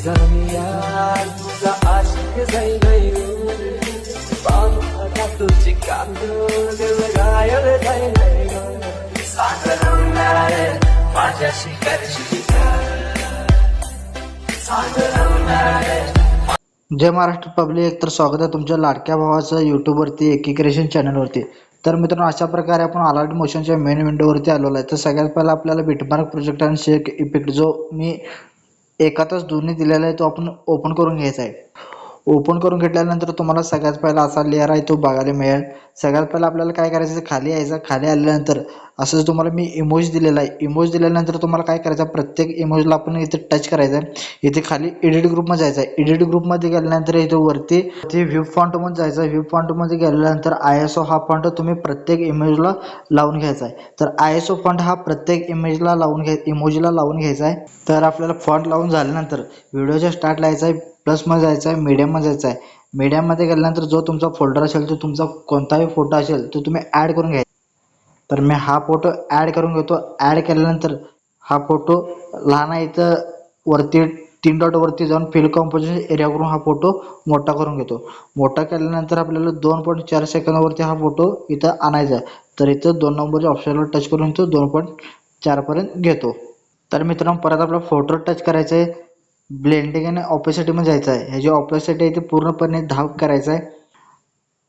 तुझा आशिक जाई तुझी जाई माझ्याशी करशील जय महाराष्ट्र पब्लिक तर स्वागत आहे तुमच्या लाडक्या भावाचं यूट्यूबवरती एकीक्रेशन चॅनलवरती तर मित्रांनो अशा प्रकारे आपण अलर्ट मोशनच्या मेन विंडोवरती आलेलो आहे. तर सगळ्यात पहिला आपल्याला बिटमार्क प्रोजेक्ट आणि शेक इफेक्ट जो मी एकातच दोन्ही दिलेला आहे तो आपण ओपन करून घ्यायचा आहे. ओपन करून घेतल्यानंतर तुम्हाला सगळ्यात पहिला असा लेअर आहे तो बघायला मिळेल. सगळ्यात पहिला आपल्याला काय करायचं खाली यायचं खाली आल्यानंतर असं तुम्हाला मी इमोज दिलेला आहे. इमोज दिल्यानंतर तुम्हाला काय करायचं आहे, प्रत्येक इमोजला आपण इथे टच करायचं आहे. इथे खाली एडिट ग्रुपमध्ये जायचं आहे. एडिट ग्रुपमध्ये गेल्यानंतर इथे वरती ते व्ह्यू फॉन्टमध्ये जायचं व्ह्यू फॉन्टमध्ये गेल्यानंतर आय एस ओ हा फॉन्ट तुम्ही प्रत्येक इमेजला लावून घ्यायचा आहे. तर आय एस ओ फॉन्ट हा प्रत्येक इमेजला लावून घ्याय इमोजला लावून घ्यायचा आहे. तर आपल्याला फॉन्ट लावून झाल्यानंतर व्हिडिओच्या स्टार्टला यायचा आहे. प्लसमध्ये जायचं आहे मीडियममध्ये जायचं आहे. मीडियममध्ये गेल्यानंतर जो तुमचा फोल्डर असेल तो तुमचा कोणताही फोटो असेल तो तुम्ही ॲड करून घ्यायचा. तर मी हा फोटो ॲड करून घेतो. ॲड केल्यानंतर हा फोटो लहान आहे इथं वरती तीन डॉट वरती जाऊन फिल कॉम्पोजिशन एरिया करून हा फोटो मोठा करून घेतो. मोठा केल्यानंतर आपल्याला दोन पॉईंट चार सेकंदावरती हा फोटो इथं आणायचा आहे. तर इथं दोन नंबरच्या ऑप्शनवर टच करून इथं दोन पॉईंट चारपर्यंत घेतो. तर मित्रांनो परत आपला फोटो टच करायचा आहे. ब्लेंडिंग आणि ऑपेसिटीमध्ये जायचं आहे. ह्याची ऑपेसिटी आहे ते पूर्णपणे धाव करायचं आहे.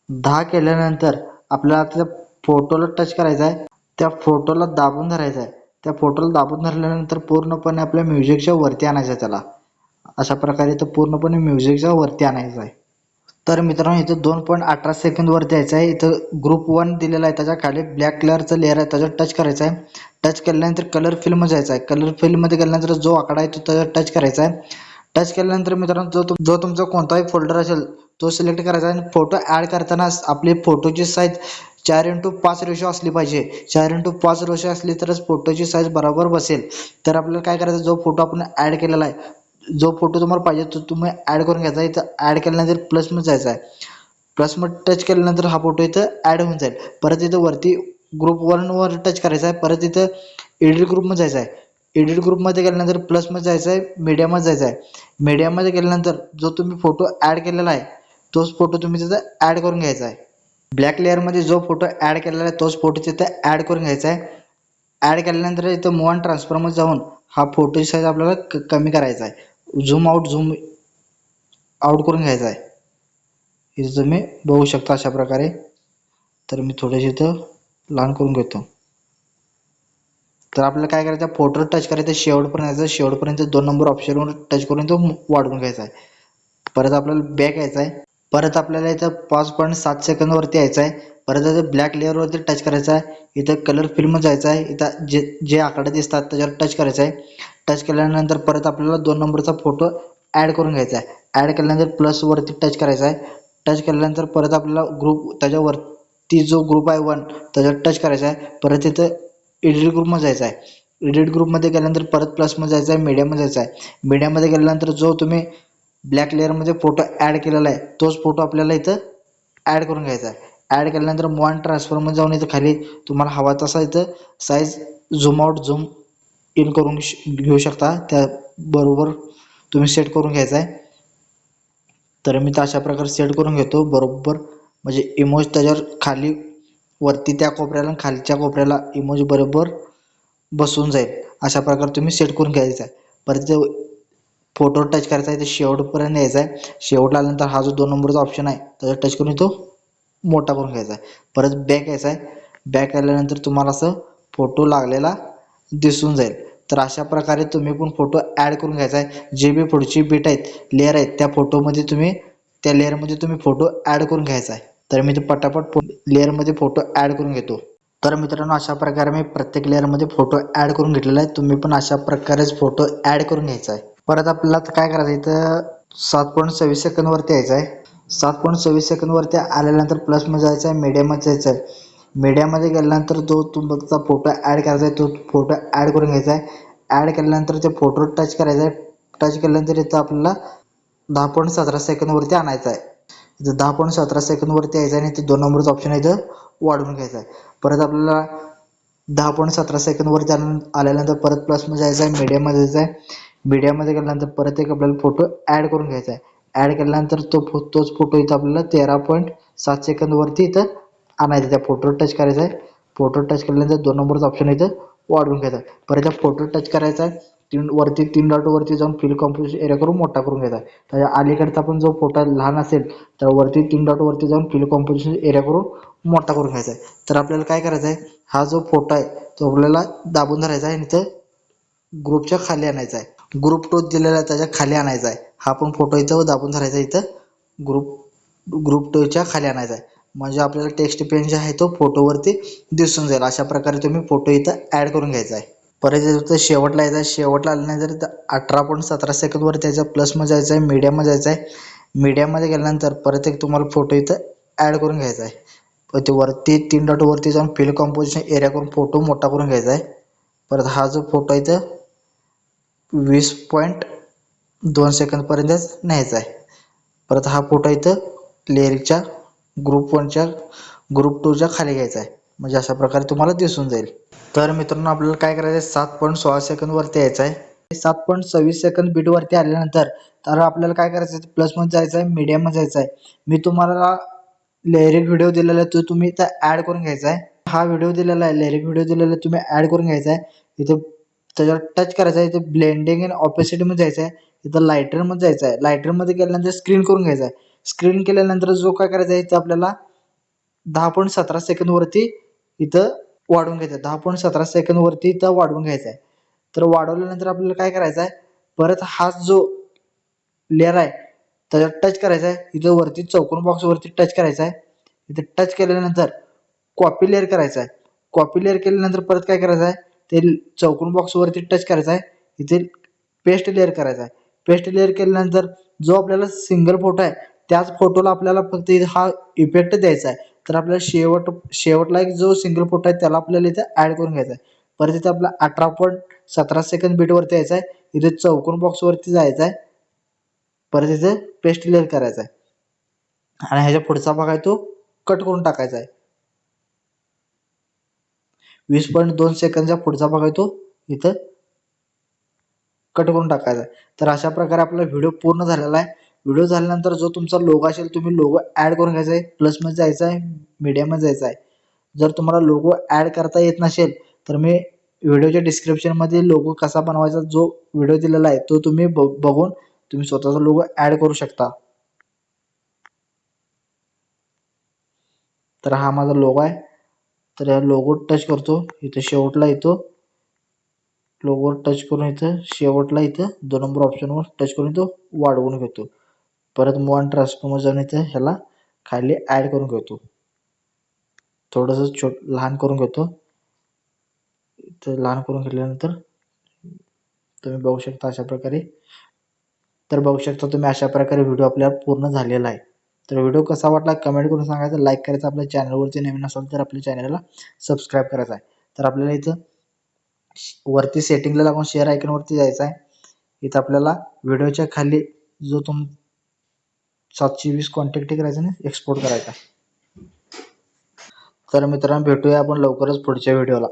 दहा केल्यानंतर आपल्याला त्या फोटोला टच करायचा आहे. त्या फोटोला दाबून धरायचं आहे. त्या फोटोला दाबून धरल्यानंतर पूर्णपणे आपल्या म्युझिकच्या वरती आणायचं आहे त्याला. अशा प्रकारे तो पूर्णपणे म्युझिकच्या वरती आणायचं आहे. तर मित्रांनो इथं दोन पॉईंट अठरा सेकंदवरती द्यायचं आहे. इथं ग्रुप वन दिलेला आहे त्याच्याखाली. ब्लॅक कलरचं लेअर आहे त्याच्यावर टच करायचा आहे. टच केल्यानंतर कलर फिल्म जायचा आहे. कलर फिल्डमध्ये गेल्यानंतर जो आकडा आहे तो त्याच्यावर टच करायचा आहे. टच केल्यानंतर मित्रांनो जो तुम जो तुमचा कोणताही फोल्डर असेल तो सिलेक्ट करायचा आणि फोटो ॲड करताना आपली फोटोची साईज चार इंटू पाच रेशो असली पाहिजे. चार इंटू पाच रेशो असली तरच फोटोची साईज बरोबर बसेल. तर आपल्याला काय करायचं? जो फोटो आपण ॲड केलेला आहे जो फोटो तुम्हाला पाहिजे तो तुम्ही ॲड करून घ्यायचा. इथं ॲड केल्यानंतर प्लसमध्ये जायचं आहे. प्लसमध्ये टच केल्यानंतर हा फोटो इथं ॲड होऊन जाईल. परत इथं वरती ग्रुप वनवर टच करायचा आहे. परत इथं एडिट ग्रुपमध्ये जायचं आहे. एडिट ग्रुपमध्ये गेल्यानंतर प्लसमध्ये जायचं आहे. मीडियामध्ये जायचं आहे. मीडियामध्ये गेल्यानंतर जो तुम्ही फोटो ॲड केलेला आहे तोच फोटो तुम्ही तिथं ॲड करून घ्यायचा आहे. ब्लॅक लेअरमध्ये जो फोटो ॲड केलेला आहे तोच फोटो तिथं ॲड करून घ्यायचा आहे. ॲड केल्यानंतर इथं मोहन ट्रान्सफॉर्मर ट्रान्सफरमध्ये जाऊन हा फोटो साईज आपल्याला क कमी करायचा आहे. झूम आउट झूम आउट करून घ्यायचा आहे. इथं तुम्ही बघू शकता अशा प्रकारे. तर मी थोडेसे इथं लहान करून घेतो. तर आपल्याला काय करायचं फोटोवर टच करायचं शेवटपर्यंत यायचं शेवटपर्यंत दोन नंबर ऑप्शनवर टच करून तो वाढवून घ्यायचा आहे. परत आपल्याला बॅक यायचा आहे. परत आपल्याला इथं पाच पॉईंट सात सेकंदवरती यायचं आहे. परत इथं ब्लॅक लेअरवरती टच करायचं आहे. इथं कलर फिल्म जायचं आहे. इथं जे जे आकडे दिसतात त्याच्यावर टच करायचं आहे. टच केल्यानंतर परत आपल्याला दोन नंबरचा फोटो ॲड करून घ्यायचा आहे. ॲड केल्यानंतर प्लसवरती टच करायचा आहे. टच केल्यानंतर परत आपल्याला ग्रुप त्याच्यावरती जो ग्रुप आहे वन त्याच्यावर टच करायचा आहे. परत इथं एडिट ग्रुपमध्ये जायचं आहे. एडिट ग्रुपमध्ये गेल्यानंतर परत प्लसमध्ये जायचं आहे. मीडियामध्ये जायचं आहे. मीडियामध्ये गेल्यानंतर जो तुम्ही ब्लॅक लेअरमध्ये फोटो ॲड केलेला आहे तोच फोटो आपल्याला इथं ॲड करून घ्यायचा आहे. ॲड केल्यानंतर मॉन ट्रान्सफरमध्ये जाऊन इथं खाली तुम्हाला हवा तसा इथं size zoom out zoom in करून श- घेऊ शकता. त्याबरोबर तुम्ही सेट करून घ्यायचा आहे. तर मी तर अशा प्रकारे सेट करून घेतो. बरोबर. म्हणजे इमोज त्याच्यावर खाली वरती त्या कोपऱ्याला खालच्या कोपऱ्याला इमोज बरोबर बसून जाईल. अशा प्रकारे तुम्ही सेट करून घ्यायचा आहे. परत ते फोटो टच करायचा आहे ते शेवटपर्यंत यायचा आहे. शेवटला आल्यानंतर हा जो दोन नंबरचा ऑप्शन आहे त्याचा टच करून तो मोठा करून घ्यायचा आहे. परत बॅक यायचा आहे. बॅक आल्यानंतर तुम्हाला असं फोटो लागलेला दिसून जाईल. तर अशा प्रकारे तुम्ही पण फोटो ॲड करून घ्यायचा आहे. जे बी पुढची बीट आहेत लेअर आहेत त्या फोटोमध्ये तुम्ही त्या लेअरमध्ये तुम्ही फोटो ॲड करून घ्यायचा आहे. तर मी ते पटापट लेअरमध्ये फोटो ॲड करून घेतो. तर मित्रांनो अशा प्रकारे मी प्रत्येक लेअरमध्ये फोटो ॲड करून घेतलेला आहे. तुम्ही पण अशा प्रकारेच फोटो ॲड करून घ्यायचा आहे. परत आपल्याला काय करायचं आहे? इथं सात पॉईंट सव्वीस सेकंदवरती यायचं आहे. सात पॉईंट सव्वीस सेकंदवरती आल्यानंतर प्लसमध्ये जायचं आहे मीडियममध्ये जायचं आहे. मीडियामध्ये गेल्यानंतर जो तुमचा फोटो ॲड करायचा आहे तो फोटो ॲड करून घ्यायचा आहे. ॲड केल्यानंतर ते फोटो टच करायचा आहे. टच केल्यानंतर इथं आपल्याला दहा पॉईंट सतरा सेकंदवरती आणायचं आहे. इथं दहा पॉईंट सतरा सेकंदवरती यायचं आहे आणि इथे दोन नंबरचं ऑप्शन आहे इथं वाढवून घ्यायचं आहे. परत आपल्याला दहा पॉईंट सतरा सेकंदवरती आल्या आल्यानंतर परत प्लसमध्ये जायचं आहे मीडियामध्ये जायचं आहे. मीडियामध्ये गेल्यानंतर परत एक आपल्याला फोटो ॲड करून घ्यायचा आहे. ॲड केल्यानंतर तो फो तोच फोटो इथं आपल्याला तेरा पॉईंट सात सेकंदवरती इथं आणायचं त्या फोटोवर टच करायचा आहे. फोटो टच केल्यानंतर दोन नंबरचा ऑप्शन इथं. वाढवून घ्यायचा आहे. परत त्या फोटो टच करायचा आहे. तीन वरती तीन डॉटवरती जाऊन फिल कॉम्पोजिशन एरिया करून मोठा करून घ्यायचा आहे. त्याच्या अलीकडचा पण जो फोटो लहान असेल तर वरती तीन डॉटवरती जाऊन फिल कॉम्पोजिशन एरिया करून मोठा करून घ्यायचा आहे. तर आपल्याला काय करायचं आहे? हा जो फोटो आहे तो आपल्याला दाबून धरायचा आहे आणि इथं ग्रुपच्या खाली आणायचा आहे. ग्रुप टोच दिलेला आहे त्याच्याखाली आणायचा आहे. हा पण फोटो इथं दाबून धरायचा आहे. इथं ग्रुप ग्रुप टोच्या खाली आणायचा आहे. म्हणजे आपल्याला टेक्स्ट पेन जे आहे तो फोटोवरती दिसून जाईल. अशा प्रकारे तुम्ही फोटो इथं ॲड करून घ्यायचा आहे. परत इथं शेवटला यायचा आहे. शेवटला आल्यानंतर तर अठरा पॉईंट सतरा सेकंदवर त्याच्या प्लसमध्ये जायचं आहे. मीडियामध्ये जायचं आहे. मीडियामध्ये गेल्यानंतर परत एक तुम्हाला फोटो इथं ॲड करून घ्यायचा आहे. ते वरती तीन डॉट वरती जाऊन फिल कॉम्पोजिशन एरिया करून फोटो मोठा करून घ्यायचा आहे. परत हा जो फोटो इथं वीस पॉईंट दोन सेकंदपर्यंतच न्यायचा आहे. परत हा फोटो इथं लेअरिकच्या ग्रुप वनच्या ग्रुप टूच्या खाली घ्यायचा आहे. म्हणजे अशा प्रकारे तुम्हाला दिसून जाईल. तर मित्रांनो आपल्याला काय करायचं आहे? सात पॉईंट सोळा सेकंदवरती यायचं आहे. सात पॉईंट सव्वीस सेकंद बीटवरती आल्यानंतर तर आपल्याला काय करायचं आहे? प्लसमध्ये जायचं आहे मीडियममध्ये जायचं आहे. मी तुम्हाला लेरिक व्हिडिओ दिलेला आहे तो तुम्ही इथं ॲड करून घ्यायचा आहे. हा व्हिडिओ दिलेला आहे लेरिक व्हिडिओ दिलेला आहे तुम्ही ॲड करून घ्यायचा आहे. इथं त्याच्यावर टच करायचं आहे इथं ब्लेंडिंग अँड ऑपेसिटीमध्ये जायचं आहे. इथं लायटरमध्ये जायचं आहे. लायटरमध्ये गेल्यानंतर स्क्रीन करून घ्यायचा आहे. स्क्रीन केल्यानंतर जो काय करायचा आहे इथं आपल्याला दहा पॉईंट सतरा सेकंदवरती इथं वाढवून घ्यायचं आहे. दहा पॉईंट सतरा सेकंदवरती इथं वाढवून घ्यायचं आहे. तर वाढवल्यानंतर आपल्याला काय करायचं आहे? परत हाच जो लेअर आहे त्याच्यात टच करायचा आहे. इथं वरती चौकोन बॉक्सवरती टच करायचा आहे. इथं टच केल्यानंतर कॉपी लेअर करायचा आहे. कॉपी लेअर केल्यानंतर परत काय करायचं आहे? ते चौकोन बॉक्सवरती टच करायचा आहे. इथे पेस्ट लेअर करायचा आहे. पेस्ट लेअर केल्यानंतर जो आपल्याला सिंगल फोटो आहे त्याच फोटोला आपल्याला फक्त हा इफेक्ट द्यायचा आहे. तर आपल्याला शेवट शेवटला एक जो सिंगल फोटो आहे त्याला आपल्याला इथे ॲड करून घ्यायचा आहे. परत इथे आपला अठरा पॉईंट सतरा सेकंद बीटवरती यायचा आहे. इथे चौकोन बॉक्सवरती जायचं आहे. परत इथे पेस्ट लेअर करायचा आहे. आणि ह्याच्या पुढचा भाग आहे तो कट करून टाकायचा आहे. वीस पॉईंट दोन सेकंदचा पुढचा भाग आहे तो इथं कट करून टाकायचा आहे. तर अशा प्रकारे आपला व्हिडिओ पूर्ण झालेला आहे. व्हिडिओ झाल्यानंतर जो तुमचा लोगो असेल तुम्ही लोगो ॲड करून घ्यायचा आहे प्लसमध्ये जायचं आहे मीडियामध्ये जायचं आहे. जर तुम्हाला लोगो ॲड करता येत नसेल तर मी व्हिडिओच्या डिस्क्रिप्शनमध्ये लोगो कसा बनवायचा जो व्हिडिओ दिलेला आहे तो तुम्ही ब बघून तुम्ही स्वतःचा लोगो ॲड करू शकता. तर हा माझा लोगो आहे. तर हा लोगो टच करतो. इथं शेवटला येतो. लोगोवर टच करून इथं शेवटला इथं दोन नंबर ऑप्शनवर टच करून इथं वाढवून घेतो. परत मॉन ट्रान्सफॉर्मर जाऊन इथं ह्याला खाली ॲड करून घेतो. थोडंसं छोट लहान करून घेतो. इथं लहान करून घेतल्यानंतर तुम्ही बघू शकता अशा प्रकारे. तर बघू शकता तुम्ही अशा प्रकारे व्हिडिओ आपल्या पूर्ण झालेला आहे. तर व्हिडिओ कसा वाटला कमेंट करून सांगायचं. लाईक करायचं आपल्या चॅनलवरती नवीन असाल तर आपल्या चॅनलला सबस्क्राईब करायचं आहे. तर आपल्याला इथं वरती सेटिंगला लागून शेअर आयकनवरती जायचं आहे. इथं आपल्याला व्हिडिओच्या खाली जो तुम सातशे वीस कॉन्टॅक्ट करायचा ना एक्सपोर्ट करायचा. तर मित्रांनो भेटूया आपण लवकरच पुढच्या व्हिडिओला